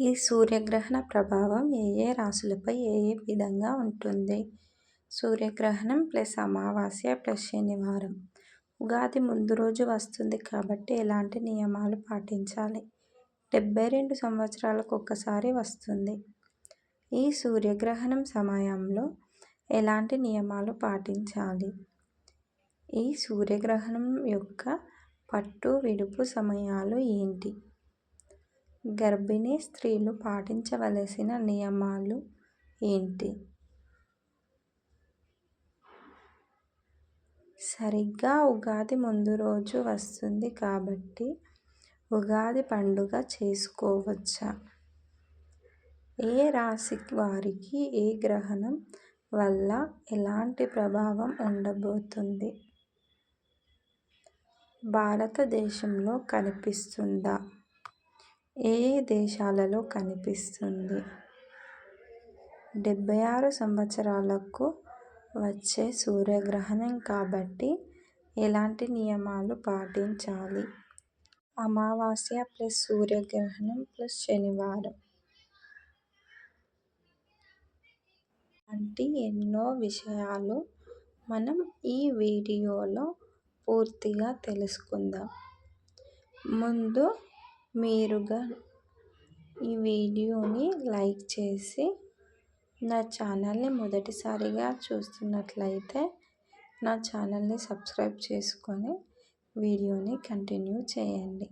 ఈ సూర్యగ్రహణ ప్రభావం ఏ ఏ రాశులపై ఏ ఏ విధంగా ఉంటుంది? సూర్యగ్రహణం ప్లస్ అమావాస్య ప్లస్ శనివారం. ఉగాది ముందు రోజు వస్తుంది కాబట్టి ఎలాంటి నియమాలు పాటించాలి? డెబ్బై రెండు సంవత్సరాలకు ఒక్కసారి వస్తుంది. ఈ సూర్యగ్రహణం సమయంలో ఎలాంటి నియమాలు పాటించాలి? ఈ సూర్యగ్రహణం యొక్క పట్టు విడుపు సమయాలు ఏంటి? గర్భిణీ స్త్రీలు పాటించవలసిన నియమాలు ఏంటి? సరిగ్గా ఉగాది ముందు రోజు వస్తుంది కాబట్టి ఉగాది పండుగ చేసుకోవచ్చా? ఏ రాశి వారికి ఏ గ్రహణం వల్ల ఎలాంటి ప్రభావం ఉండబోతుంది? భారతదేశంలో కనిపిస్తుందా? ఏ దేశాలలో కనిపిస్తుంది? డెబ్బై ఆరు సంవత్సరాలకు వచ్చే సూర్యగ్రహణం కాబట్టి ఎలాంటి నియమాలు పాటించాలి? అమావాస్య ప్లస్ సూర్యగ్రహణం ప్లస్ శనివారం. వంటి ఎన్నో విషయాలు మనం ఈ వీడియోలో పూర్తిగా తెలుసుకుందాం. ముందు మీరుగా ఈ వీడియోని లైక్ చేసి నా ఛానల్ని మొదటిసారిగా చూస్తున్నట్లయితే నా ఛానల్ని సబ్స్క్రైబ్ చేసుకొని వీడియోని కంటిన్యూ చేయండి.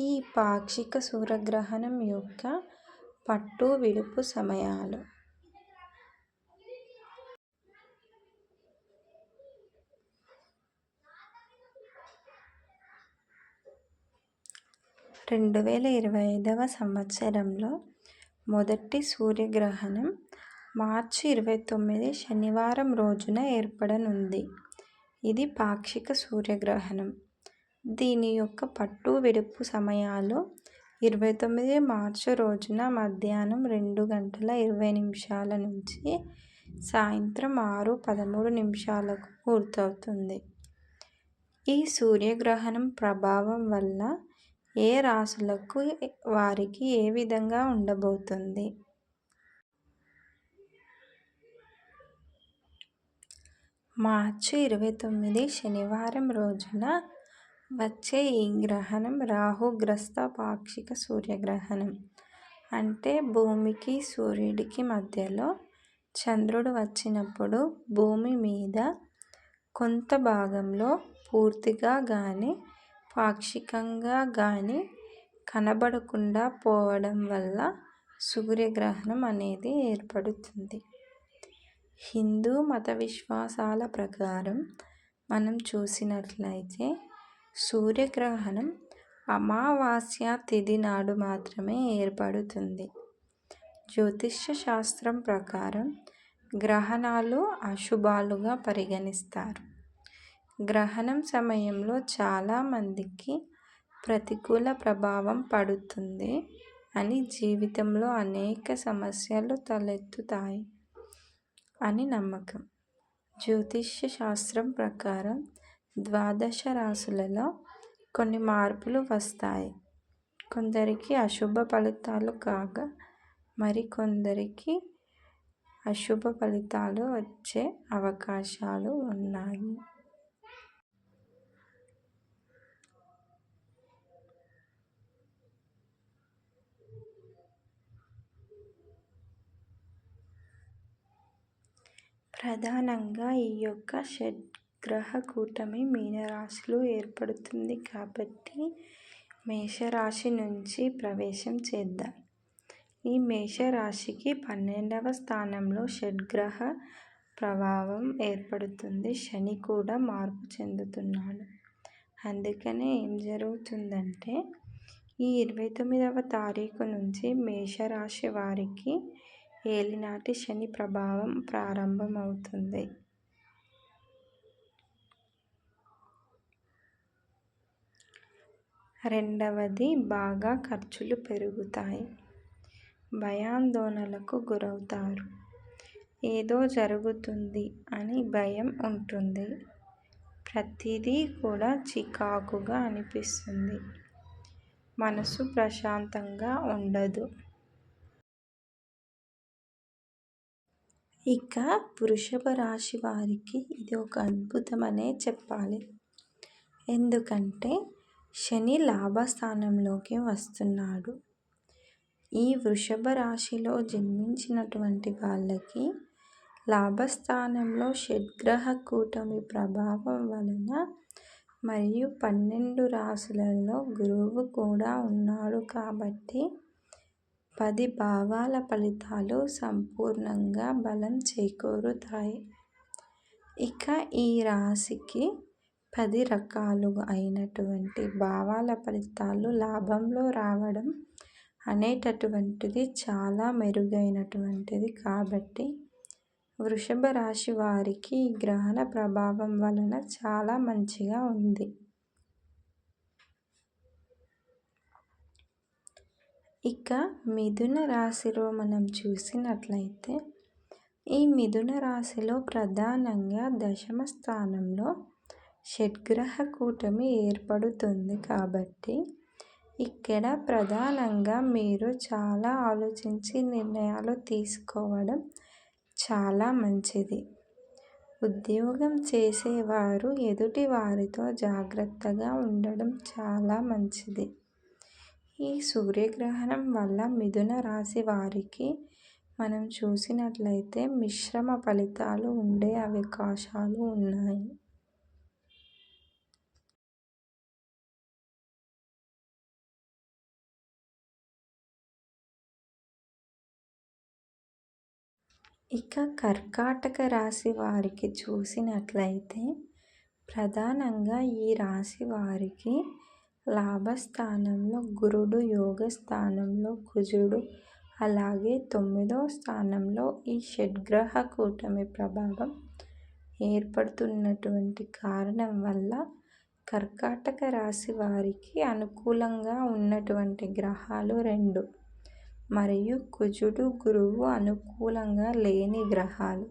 ఈ పాక్షిక సూర్యగ్రహణం యొక్క పట్టు విడుపు సమయాలు. రెండు వేల ఇరవై ఐదవ సంవత్సరంలో మొదటి సూర్యగ్రహణం మార్చి ఇరవై తొమ్మిది శనివారం రోజున ఏర్పడనుంది. ఇది పాక్షిక సూర్యగ్రహణం. దీని యొక్క పట్టు విడుపు సమయాలు ఇరవై తొమ్మిది మార్చి రోజున మధ్యాహ్నం రెండు గంటల ఇరవై నిమిషాల నుంచి సాయంత్రం ఆరు పదమూడు నిమిషాలకు పూర్తవుతుంది. ఈ సూర్యగ్రహణం ప్రభావం వల్ల ఏ రాశులకు వారికి ఏ విధంగా ఉండబోతుంది? మార్చి ఇరవై తొమ్మిది శనివారం రోజున వచ్చే ఈ గ్రహణం రాహుగ్రస్త పాక్షిక సూర్యగ్రహణం. అంటే భూమికి సూర్యుడికి మధ్యలో చంద్రుడు వచ్చినప్పుడు భూమి మీద కొంత భాగంలో పూర్తిగా కానీ పాక్షికంగా కానీ కనబడకుండా పోవడం వల్ల సూర్యగ్రహణం అనేది ఏర్పడుతుంది. హిందూ మత విశ్వాసాల ప్రకారం మనం చూసినట్లయితే సూర్యగ్రహణం అమావాస్య తిథి నాడు మాత్రమే ఏర్పడుతుంది. జ్యోతిష్య శాస్త్రం ప్రకారం గ్రహణాలు అశుభాలుగా పరిగణిస్తారు. గ్రహణం సమయంలో చాలామందికి ప్రతికూల ప్రభావం పడుతుంది అని జీవితంలో అనేక సమస్యలు తలెత్తుతాయి అని నమ్మకం. జ్యోతిష్య శాస్త్రం ప్రకారం ద్వాదశ రాసులలో కొన్ని మార్పులు వస్తాయి. కొందరికి అశుభ ఫలితాలు కాగా మరికొందరికి అశుభ ఫలితాలు వచ్చే అవకాశాలు ఉన్నాయి. ప్రధానంగా ఈ యొక్క షెడ్ గ్రహ కూటమి మీనరాశిలో ఏర్పడుతుంది కాబట్టి మేషరాశి నుంచి ప్రవేశం చేద్దాం. ఈ మేషరాశికి పన్నెండవ స్థానంలో షడ్గ్రహ ప్రభావం ఏర్పడుతుంది. శని కూడా మార్పు చెందుతున్నాడు. అందుకనే ఏం జరుగుతుందంటే ఈ ఇరవై తొమ్మిదవ తారీఖు నుంచి మేషరాశి వారికి ఏలినాటి శని ప్రభావం ప్రారంభమవుతుంది. రెండవది బాగా ఖర్చులు పెరుగుతాయి. భయాందోళనలకు గురవుతారు. ఏదో జరుగుతుంది అని భయం ఉంటుంది. ప్రతిదీ కూడా చికాకుగా అనిపిస్తుంది. మనసు ప్రశాంతంగా ఉండదు. ఇక వృషభ రాశి వారికి ఇది ఒక అద్భుతమనే చెప్పాలి. ఎందుకంటే శని లాభస్థానంలోకి వస్తున్నాడు. ఈ వృషభ రాశిలో జన్మించినటువంటి వాళ్ళకి లాభస్థానంలో షడ్గ్రహ కూటమి ప్రభావం వలన మరియు పన్నెండు రాశులలో గురువు కూడా ఉన్నాడు కాబట్టి పది భావాల ఫలితాలు సంపూర్ణంగా బలం చేకూరుతాయి. ఇక ఈ రాశికి పది రకాలు అయినటువంటి భావాల ఫలితాలు లాభంలో రావడం అనేటటువంటిది చాలా మెరుగైనటువంటిది కాబట్టి వృషభ రాశి వారికి గ్రహణ ప్రభావం వలన చాలా మంచిగా ఉంది. ఇక మిథున రాశిలో మనం చూసినట్లయితే ఈ మిథున రాశిలో ప్రధానంగా దశమ స్థానంలో షడ్గ్రహ కూటమి ఏర్పడుతుంది కాబట్టి ఇక్కడ ప్రధానంగా మీరు చాలా ఆలోచించి నిర్ణయాలు తీసుకోవడం చాలా మంచిది. ఉద్యోగం చేసేవారు ఎదుటి వారితో జాగ్రత్తగా ఉండడం చాలా మంచిది. ఈ సూర్యగ్రహణం వల్ల మిథున రాశి వారికి మనం చూసినట్లయితే మిశ్రమ ఫలితాలు ఉండే అవకాశాలు ఉన్నాయి. ఇక కర్కాటక రాశి వారికి చూసినట్లయితే ప్రధానంగా ఈ రాశి వారికి లాభస్థానంలో గురుడు యోగ స్థానంలో కుజుడు అలాగే తొమ్మిదవ స్థానంలో ఈ షడ్గ్రహ కూటమి ప్రభావం ఏర్పడుతున్నటువంటి కారణం వల్ల కర్కాటక రాశి వారికి అనుకూలంగా ఉన్నటువంటి గ్రహాలు రెండు. మరియు కుజుడు గురువు అనుకూలంగా లేని గ్రహాలు.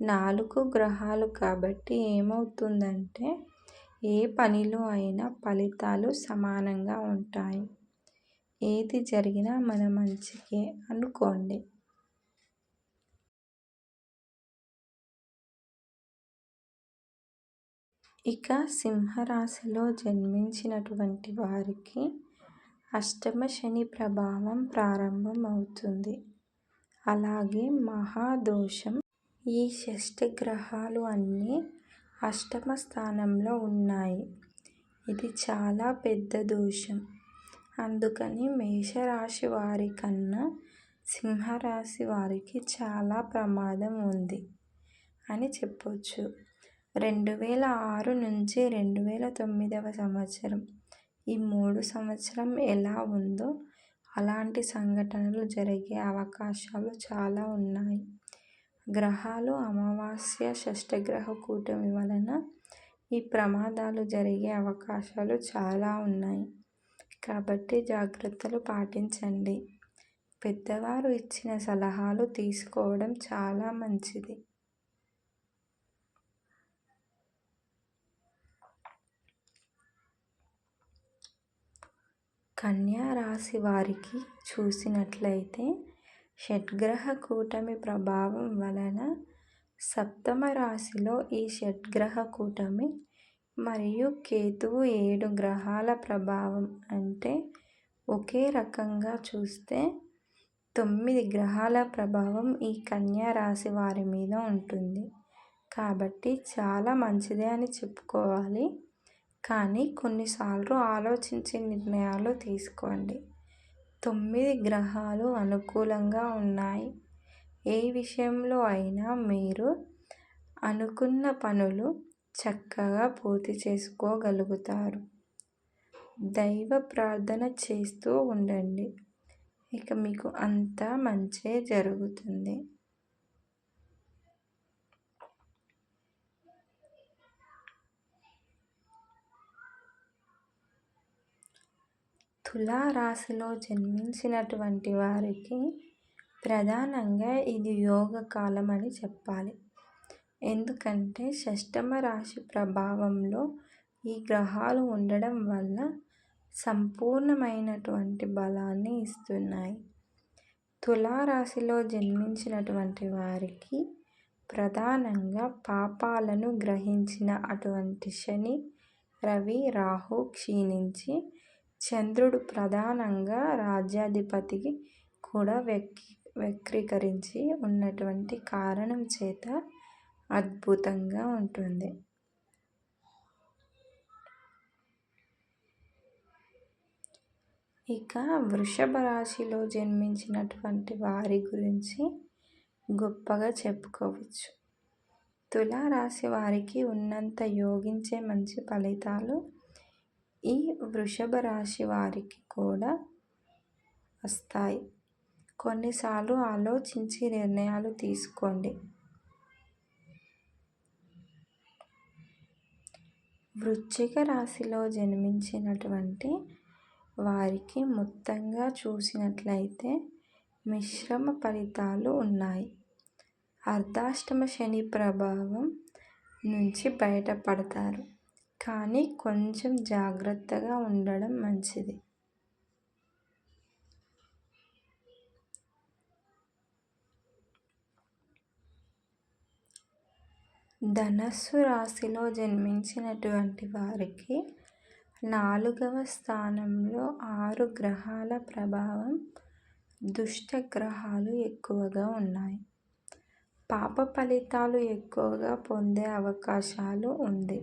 నాలుగు గ్రహాలు కాబట్టి ఏమవుతుందంటే ఏ పనిలో అయినా ఫలితాలు సమానంగా ఉంటాయి. ఏది జరిగినా మన మంచికే అనుకోండి. ఇక సింహరాశిలో జన్మించినటువంటి వారికి అష్టమ శని ప్రభావం ప్రారంభం అవుతుంది అలాగే మహాదోషం. ఈ గ్రహాలు అన్నీ అష్టమ స్థానంలో ఉన్నాయి. ఇది చాలా పెద్ద దోషం. అందుకని మేషరాశి వారి కన్నా సింహరాశి వారికి చాలా ప్రమాదం ఉంది అని చెప్పొచ్చు. రెండు వేల ఆరు నుంచి రెండు వేల తొమ్మిదవ సంవత్సరం. ఈ మూడు సంవత్సరం ఎలా ఉందో అలాంటి సంఘటనలు జరిగే అవకాశాలు చాలా ఉన్నాయి. గ్రహాలు అమావాస్య షష్టగ్రహ కూటమి వలన ఈ ప్రమాదాలు జరిగే అవకాశాలు చాలా ఉన్నాయి. కాబట్టి జాగ్రత్తలు పాటించండి. పెద్దవారు ఇచ్చిన సలహాలు తీసుకోవడం చాలా మంచిది. కన్యా రాశి వారికి చూసినట్లయితే షడ్గ్రహ కూటమి ప్రభావం వలన సప్తమ రాశిలో ఈ షడ్గ్రహ కూటమి మరియు కేతువు ఏడు గ్రహాల ప్రభావం అంటే ఒకే రకంగా చూస్తే తొమ్మిది గ్రహాల ప్రభావం ఈ కన్యా రాశి వారి మీద ఉంటుంది. కాబట్టి చాలా మంచిదే అని చెప్పుకోవాలి. కానీ కొన్నిసార్లు ఆలోచించి నిర్ణయాలు తీసుకోండి. తొమ్మిది గ్రహాలు అనుకూలంగా ఉన్నాయి. ఏ విషయంలో అయినా మీరు అనుకున్న పనులు చక్కగా పూర్తి చేసుకోగలుగుతారు. దైవ ప్రార్థన చేస్తూ ఉండండి. ఇక మీకు అంతా మంచే జరుగుతుంది. తులారాశిలో జన్మించినటువంటి వారికి ప్రధానంగా ఇది యోగ కాలం అని చెప్పాలి. ఎందుకంటే షష్టమ రాశి ప్రభావంలో ఈ గ్రహాలు ఉండడం వల్ల సంపూర్ణమైనటువంటి బలాన్ని ఇస్తున్నాయి. తులారాశిలో జన్మించినటువంటి వారికి ప్రధానంగా పాపాలను గ్రహించిన అటువంటి శని రవి రాహు క్షీణించి చంద్రుడు ప్రధానంగా రాజ్యాధిపతికి కూడా వెక్కి వక్రీకరించి ఉన్నటువంటి కారణం చేత అద్భుతంగా ఉంటుంది. ఇక వృషభ రాశిలో జన్మించినటువంటి వారి గురించి గొప్పగా చెప్పుకోవచ్చు. తులారాశి వారికి ఉన్నంత యోగించే మంచి ఫలితాలు ఈ వృషభ రాశి వారికి కూడా వస్తాయి. కొన్నిసార్లు ఆలోచించి నిర్ణయాలు తీసుకోండి. వృశ్చిక రాశిలో జన్మించినటువంటి వారికి మొత్తంగా చూసినట్లయితే మిశ్రమ ఫలితాలు ఉన్నాయి. అర్ధాష్టమ శని ప్రభావం నుంచి బయటపడతారు. కానీ కొంచెం జాగ్రత్తగా ఉండడం మంచిది. ధనస్సు రాశిలో జన్మించినటువంటి వారికి నాలుగవ స్థానంలో ఆరు గ్రహాల ప్రభావం దుష్ట గ్రహాలు ఎక్కువగా ఉన్నాయి. పాప ఫలితాలు ఎక్కువగా పొందే అవకాశాలు ఉంది.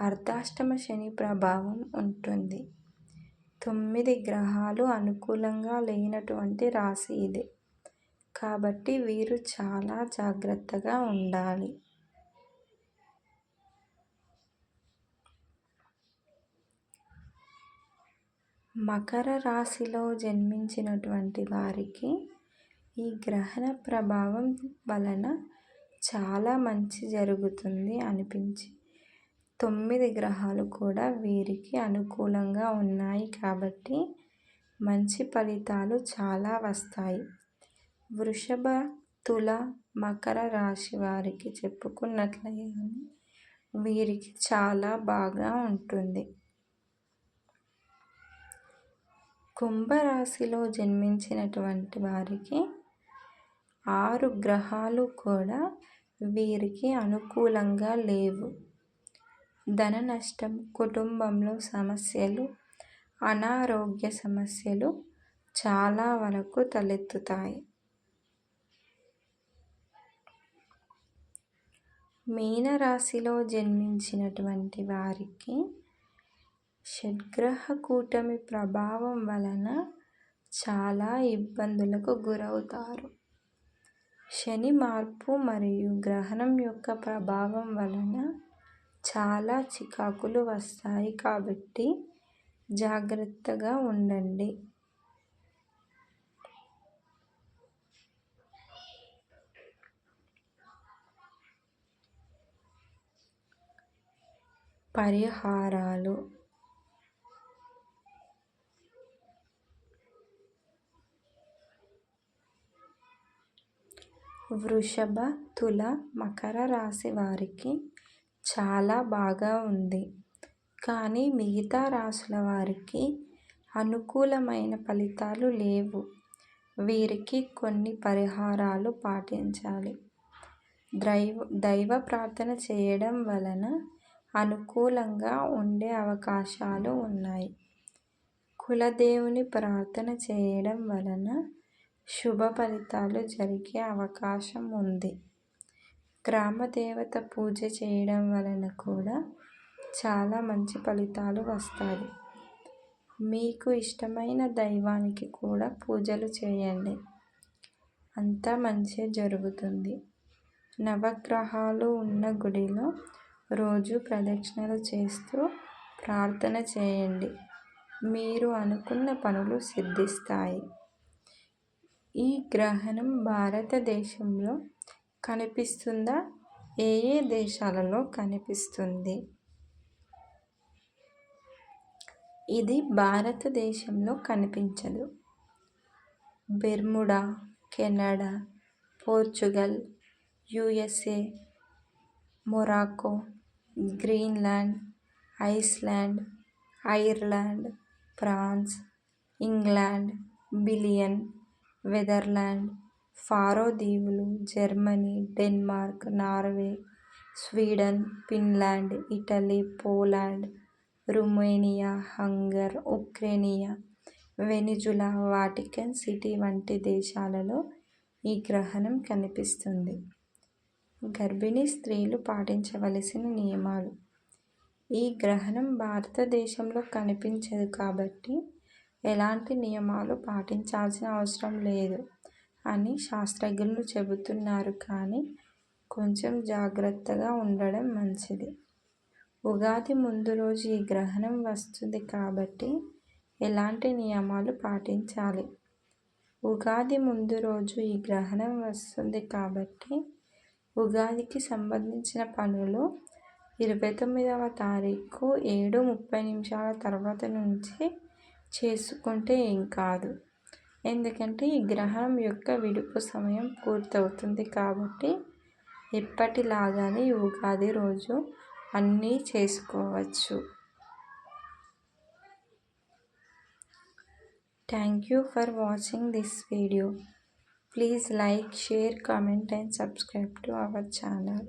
అర్ధాష్టమ శని ప్రభావం ఉంటుంది. తొమ్మిది గ్రహాలు అనుకూలంగా లేనటువంటి రాశి ఇది. కాబట్టి వీరు చాలా జాగ్రత్తగా ఉండాలి. మకర రాశిలో జన్మించినటువంటి వారికి ఈ గ్రహణ ప్రభావం వలన చాలా మంచి జరుగుతుంది అనిపించి తొమ్మిది గ్రహాలు కూడా వీరికి అనుకూలంగా ఉన్నాయి కాబట్టి మంచి ఫలితాలు చాలా వస్తాయి. వృషభ తుల మకర రాశి వారికి చెప్పుకున్నట్లయితే వీరికి చాలా బాగా ఉంటుంది. కుంభరాశిలో జన్మించినటువంటి వారికి ఆరు గ్రహాలు కూడా వీరికి అనుకూలంగా లేవు. ధన నష్టం కుటుంబంలో సమస్యలు అనారోగ్య సమస్యలు చాలా వరకు తలెత్తుతాయి. మీనరాశిలో జన్మించినటువంటి వారికి షడ్గ్రహ కూటమి ప్రభావం వలన చాలా ఇబ్బందులకు గురవుతారు. శని మార్పు మరియు గ్రహణం యొక్క ప్రభావం వలన చాలా చికాకులు వస్తాయి కాబట్టి జాగ్రత్తగా ఉండండి. పరిహారాలు. వృషభ తుల మకర రాశి వారికి చాలా బాగా ఉంది. కానీ మిగతా రాశుల వారికి అనుకూలమైన ఫలితాలు లేవు. వీరికి కొన్ని పరిహారాలు పాటించాలి. దైవ దైవ ప్రార్థన చేయడం వలన అనుకూలంగా ఉండే అవకాశాలు ఉన్నాయి. కులదేవుని ప్రార్థన చేయడం వలన శుభ ఫలితాలు జరిగే అవకాశం ఉంది. గ్రామదేవత పూజ చేయడం వలన కూడా చాలా మంచి ఫలితాలు వస్తాయి. మీకు ఇష్టమైన దైవానికి కూడా పూజలు చేయండి. అంతా మంచి జరుగుతుంది. నవగ్రహాలు ఉన్న గుడిలో రోజు ప్రదక్షిణలు చేస్తూ ప్రార్థన చేయండి. మీరు అనుకున్న పనులు సిద్ధిస్తాయి. ఈ గ్రహణం భారతదేశంలో కనిపిస్తుందా? ఏ ఏ దేశాలలో కనిపిస్తుంది? ఇది భారతదేశంలో కనిపించదు. Bermuda Canada Portugal USA Morocco Greenland Iceland Ireland France England billion Netherland Faroe దీవులు Germany Denmark Norway Sweden Finland Italy Poland Romania Hungary Ukraine Venezuela Vatican City వంటి దేశాలలో ఈ గ్రహణం కనిపిస్తుంది. గర్భిణీ స్త్రీలు పాటించవలసిన నియమాలు. ఈ గ్రహణం భారతదేశంలో కనిపించదు కాబట్టి ఎలాంటి నియమాలు పాటించాల్సిన అవసరం లేదు. అని శాస్త్రజ్ఞులు చెబుతున్నారు కానీ కొంచెం జాగ్రత్తగా ఉండడం మంచిది. ఉగాది ముందు రోజు ఈ గ్రహణం వస్తుంది కాబట్టి ఎలాంటి నియమాలు పాటించాలి? ఉగాది ముందు రోజు ఈ గ్రహణం వస్తుంది కాబట్టి ఉగాదికి సంబంధించిన పనులు ఇరవై తొమ్మిదవ తారీఖు ఏడు ముప్పై నిమిషాల తర్వాత నుంచి చేసుకుంటే ఏం కాదు. ఎందుకంటే ఈ గ్రహణం యొక్క విడుపు సమయం పూర్తవుతుంది కాబట్టి ఎప్పటిలాగానే ఉగాది రోజు అన్నీ చేసుకోవచ్చు. Thank you for watching this video please like share comment and subscribe to our channel